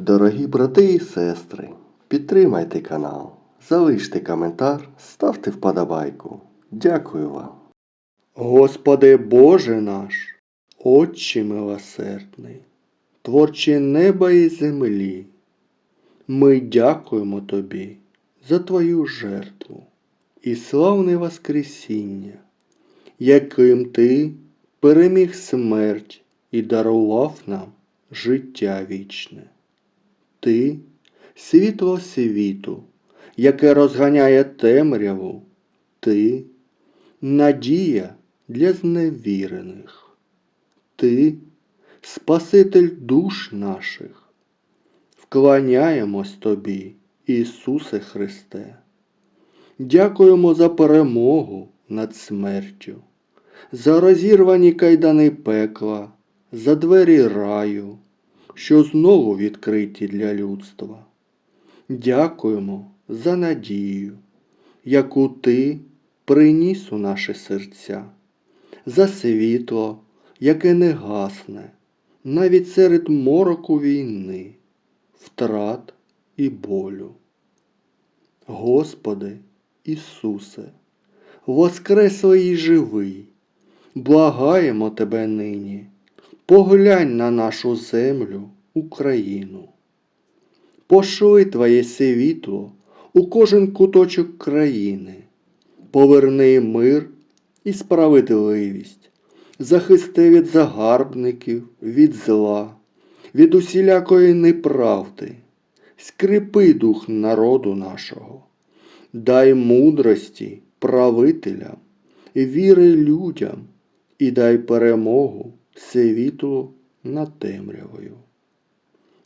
Дорогі брати і сестри, підтримайте канал, залиште коментар, ставте вподобайку. Дякую вам. Господи Боже наш, Отче милосердний, творче неба і землі, ми дякуємо Тобі за Твою жертву і славне Воскресіння, яким Ти переміг смерть і дарував нам життя вічне. Ти світло світу, яке розганяє темряву, ти надія для зневірених. Ти Спаситель душ наших. Вклоняємось Тобі, Ісусе Христе. Дякуємо за перемогу над смертю, за розірвані кайдани пекла, за двері раю, що знову відкриті для людства. Дякуємо за надію, яку Ти приніс у наші серця, за світло, яке не гасне, навіть серед мороку війни, втрат і болю. Господи Ісусе, воскреслий і живий, благаємо Тебе нині, поглянь на нашу землю, Україну. Пошли Твоє світло у кожен куточок країни, поверни мир і справедливість, захисти від загарбників, від зла, від усілякої неправди, скріпи дух народу нашого, дай мудрості правителям, віри людям і дай перемогу світлу над темрявою.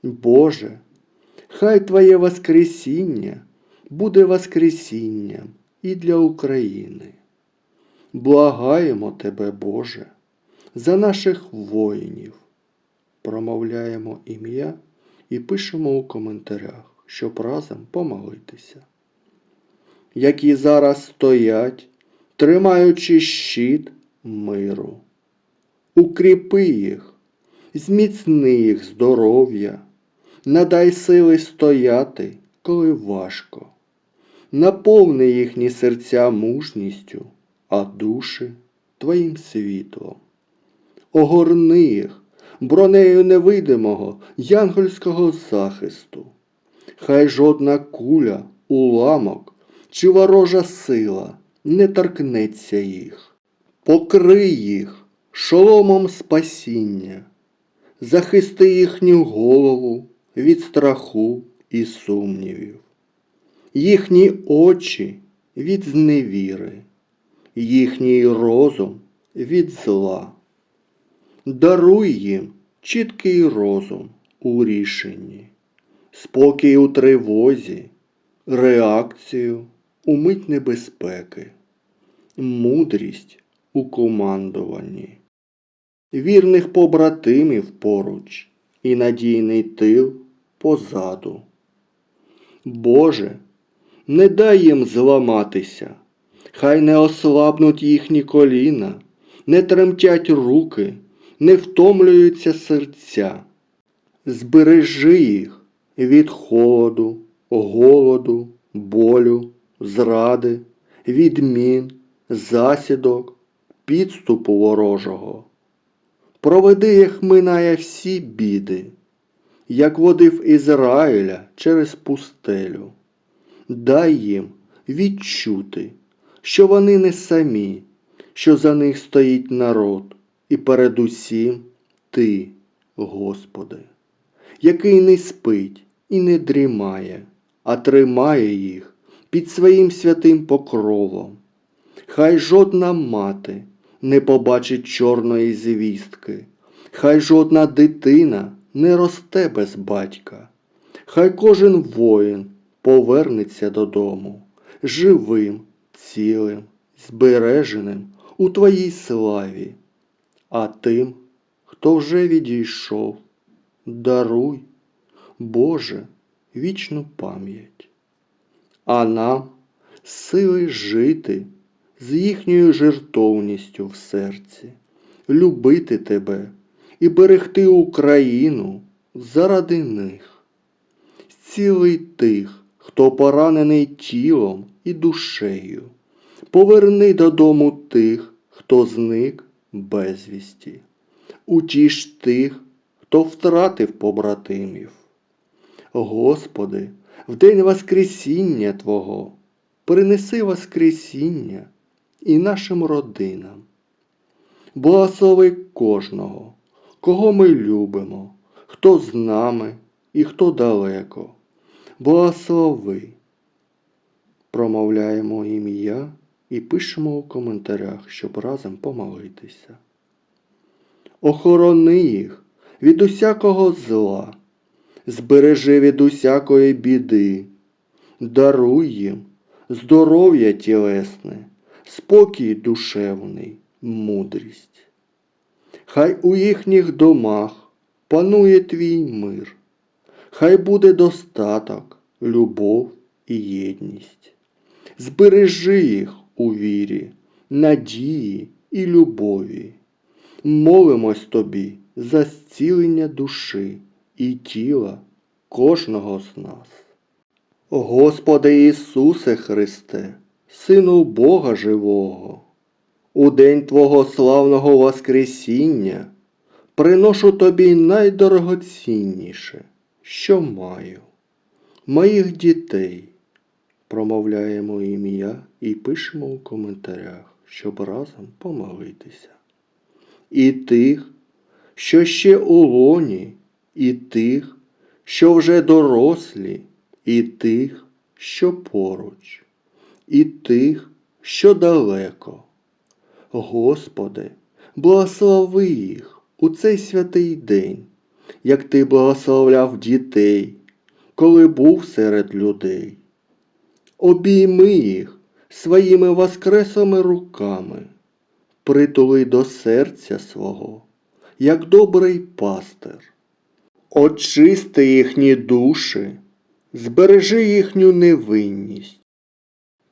Боже, хай Твоє Воскресіння буде Воскресінням і для України. Благаємо Тебе, Боже, за наших воїнів. Промовляємо ім'я і пишемо у коментарях, щоб разом помолитися. Які зараз стоять, тримаючи щит миру. Укріпи їх, зміцни їх здоров'я, надай сили стояти, коли важко. Наповни їхні серця мужністю, а душі твоїм світлом. Огорни їх бронею невидимого янгольського захисту. Хай жодна куля, уламок чи ворожа сила не торкнеться їх. Покрий їх шоломом спасіння, захисти їхню голову від страху і сумнівів, їхні очі від зневіри, їхній розум від зла. Даруй їм чіткий розум у рішенні, спокій у тривозі, реакцію у мить небезпеки, мудрість у командуванні, вірних побратимів поруч і надійний тил позаду. Боже, не дай їм зламатися, хай не ослабнуть їхні коліна, не тремтять руки, не втомлюються серця. Збережи їх від холоду, голоду, болю, зради, відмін, засідок, підступу ворожого. Проведи їх минає всі біди, як водив Ізраїля через пустелю. Дай їм відчути, що вони не самі, що за них стоїть народ, і передусім Ти, Господи, який не спить і не дрімає, а тримає їх під своїм святим покровом. Хай жодна мати не побачить чорної звістки, хай жодна дитина не росте без батька, хай кожен воїн повернеться додому, живим, цілим, збереженим у Твоїй славі. А тим, хто вже відійшов, даруй, Боже, вічну пам'ять. А нам сили жити з їхньою жертовністю в серці, любити тебе і берегти Україну заради них. зціли тих, хто поранений тілом і душею. Поверни додому тих, хто зник безвісті. Утіш тих, хто втратив побратимів. Господи, в день Воскресіння Твого принеси Воскресіння і нашим родинам. Благослови кожного, кого ми любимо, хто з нами і хто далеко. Благослови. Промовляємо ім'я і пишемо у коментарях, щоб разом помолитися. Охорони їх від усякого зла, збережи від усякої біди, даруй їм здоров'я тілесне, спокій душевний, мудрість. Хай у їхніх домах панує твій мир, хай буде достаток, любов і єдність. Збережи їх у вірі, надії і любові. Молимось тобі за зцілення душі і тіла кожного з нас. Господи Ісусе Христе, Сину Бога Живого, у день Твого славного Воскресіння приношу Тобі найдорогоцінніше, що маю, моїх дітей. Промовляємо ім'я і пишемо у коментарях, щоб разом помолитися. І тих, що ще у лоні, і тих, що вже дорослі, і тих, що поруч, і тих, що далеко. Господи, благослови їх у цей святий день, як Ти благословляв дітей, коли був серед людей. Обійми їх своїми воскреслими руками, притули до серця свого, як добрий пастир. Очисти їхні душі, збережи їхню невинність,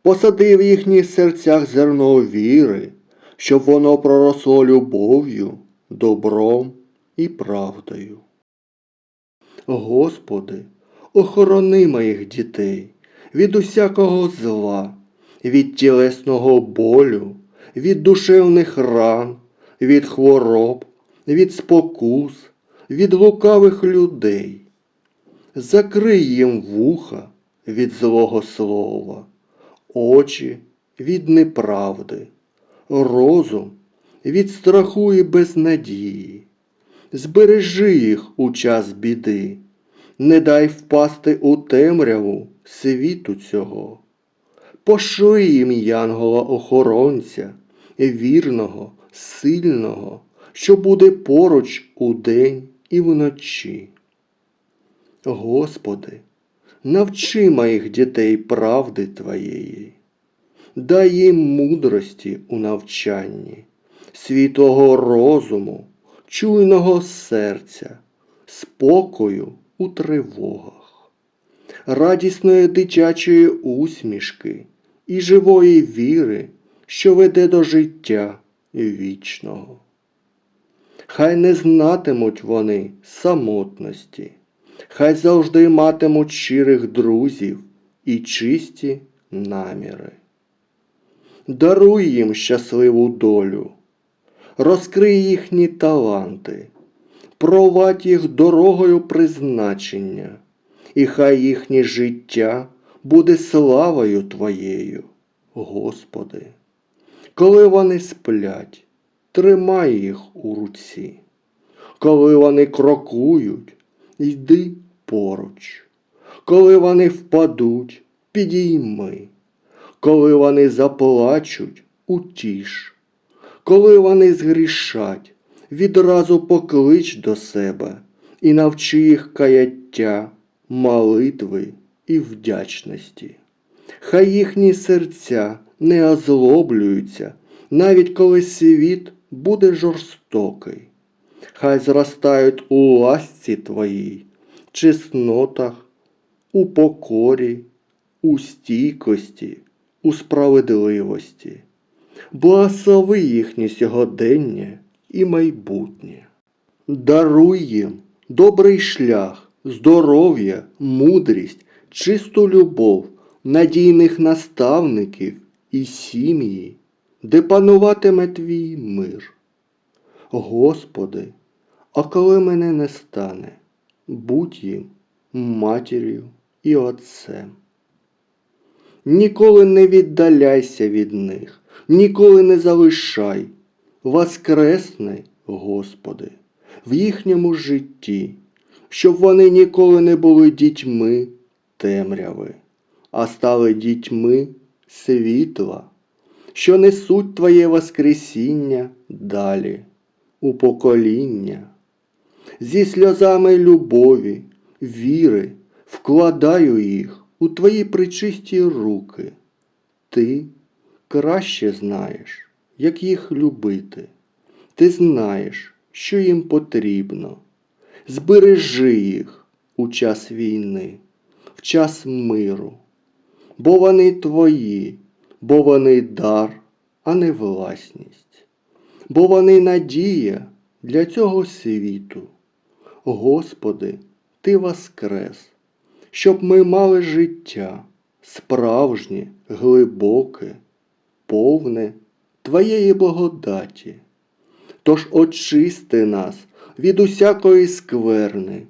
посади в їхніх серцях зерно віри, щоб воно проросло любов'ю, добром і правдою. Господи, охорони моїх дітей від усякого зла, від тілесного болю, від душевних ран, від хвороб, від спокус, від лукавих людей. Закрий їм вуха від злого слова, очі від неправди, розум від страху і безнадії. Збережи їх у час біди, не дай впасти у темряву світу цього. Пошли їм янгола охоронця, вірного, сильного, що буде поруч удень і вночі. Господи, навчи моїх дітей правди Твоєї, дай їм мудрості у навчанні, світлого розуму, чуйного серця, спокою у тривогах, радісної дитячої усмішки і живої віри, що веде до життя вічного. Хай не знатимуть вони самотності, хай завжди матимуть щирих друзів і чисті наміри. Даруй їм щасливу долю, розкрий їхні таланти, провадь їх дорогою призначення, і хай їхнє життя буде славою Твоєю, Господи. Коли вони сплять, тримай їх у руці. Коли вони крокують, йди поруч. Коли вони впадуть, підійми. Коли вони заплачуть, утіш. Коли вони згрішать, відразу поклич до себе і навчи їх каяття, молитви і вдячності. Хай їхні серця не озлоблюються, навіть коли світ буде жорстокий. Хай зростають у ласці Твоїй, чеснотах, у покорі, у стійкості, у справедливості. Благослови їхнє сьогодення і майбутнє. Даруй їм добрий шлях здоров'я, мудрість, чисту любов, надійних наставників і сім'ї, де пануватиме твій мир. Господи, а коли мене не стане, будь їм матір'ю і отцем. Ніколи не віддаляйся від них, ніколи не залишай. Воскресни, Господи, в їхньому житті, щоб вони ніколи не були дітьми темряви, а стали дітьми світла, що несуть Твоє Воскресіння далі, у покоління. Зі сльозами любові, віри вкладаю їх у Твої причисті руки. Ти краще знаєш, як їх любити. Ти знаєш, що їм потрібно. Збережи їх у час війни, в час миру, бо вони твої, бо вони дар, а не власність, бо вони надія для цього світу. Господи, Ти воскрес, щоб ми мали життя справжнє, глибоке, повне Твоєї благодаті. Тож очисти нас від усякої скверни,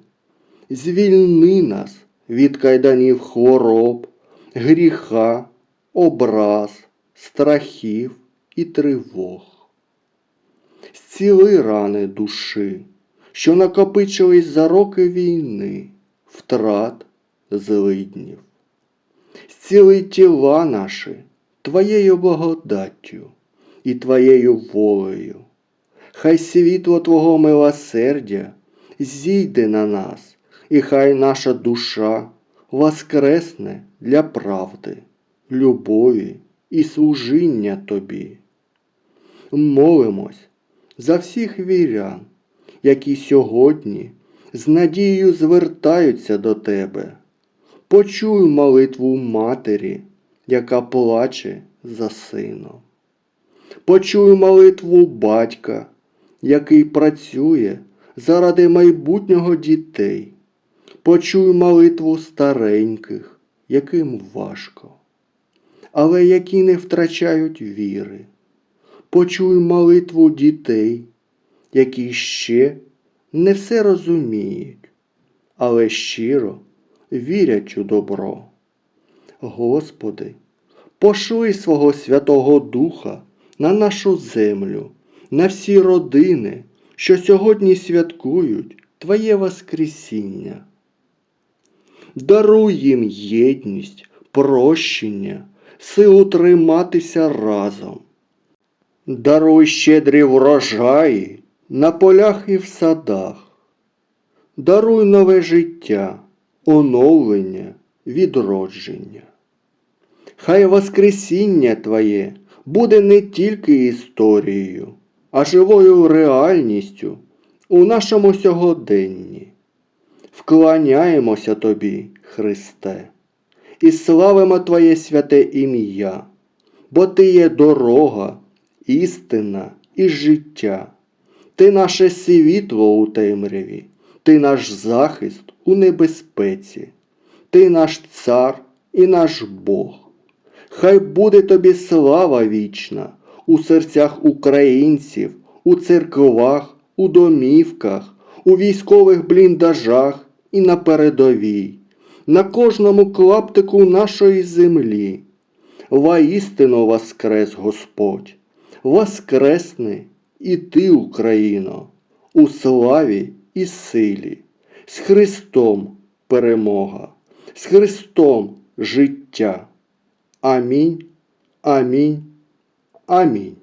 звільни нас від кайданів хвороб, гріха, образ, страхів і тривог. Зціли рани душі, що накопичились за роки війни, втрат, злиднів. Зціли тіла наші Твоєю благодаттю і Твоєю волею. Хай світло Твого милосердя зійде на нас, і хай наша душа воскресне для правди, любові і служіння Тобі. Молимось за всіх вірян, які сьогодні з надією звертаються до Тебе. Почуй молитву матері, яка плаче за сином. Почуй молитву батька, який працює заради майбутнього дітей. Почуй молитву стареньких, яким важко, але які не втрачають віри. Почуй молитву дітей, які ще не все розуміють, але щиро вірять у добро. Господи, пошли свого Святого Духа на нашу землю, на всі родини, що сьогодні святкують Твоє Воскресіння. Даруй їм єдність, прощення, силу триматися разом. Даруй щедрі врожаї на полях і в садах. Даруй нове життя, оновлення, відродження. Хай Воскресіння Твоє буде не тільки історією, а живою реальністю у нашому сьогоденні. Вклоняємося Тобі, Христе, і славимо Твоє святе ім'я, бо Ти є дорога, істина і життя. Ти наше світло у темряві, Ти наш захист у небезпеці, Ти наш цар і наш Бог. Хай буде тобі слава вічна у серцях українців, у церквах, у домівках, у військових бліндажах і на передовій, на кожному клаптику нашої землі. Воістину воскрес Господь, воскресни і ти, Україно, у славі і силі, з Христом перемога, з Христом життя. Амінь, амінь, амінь.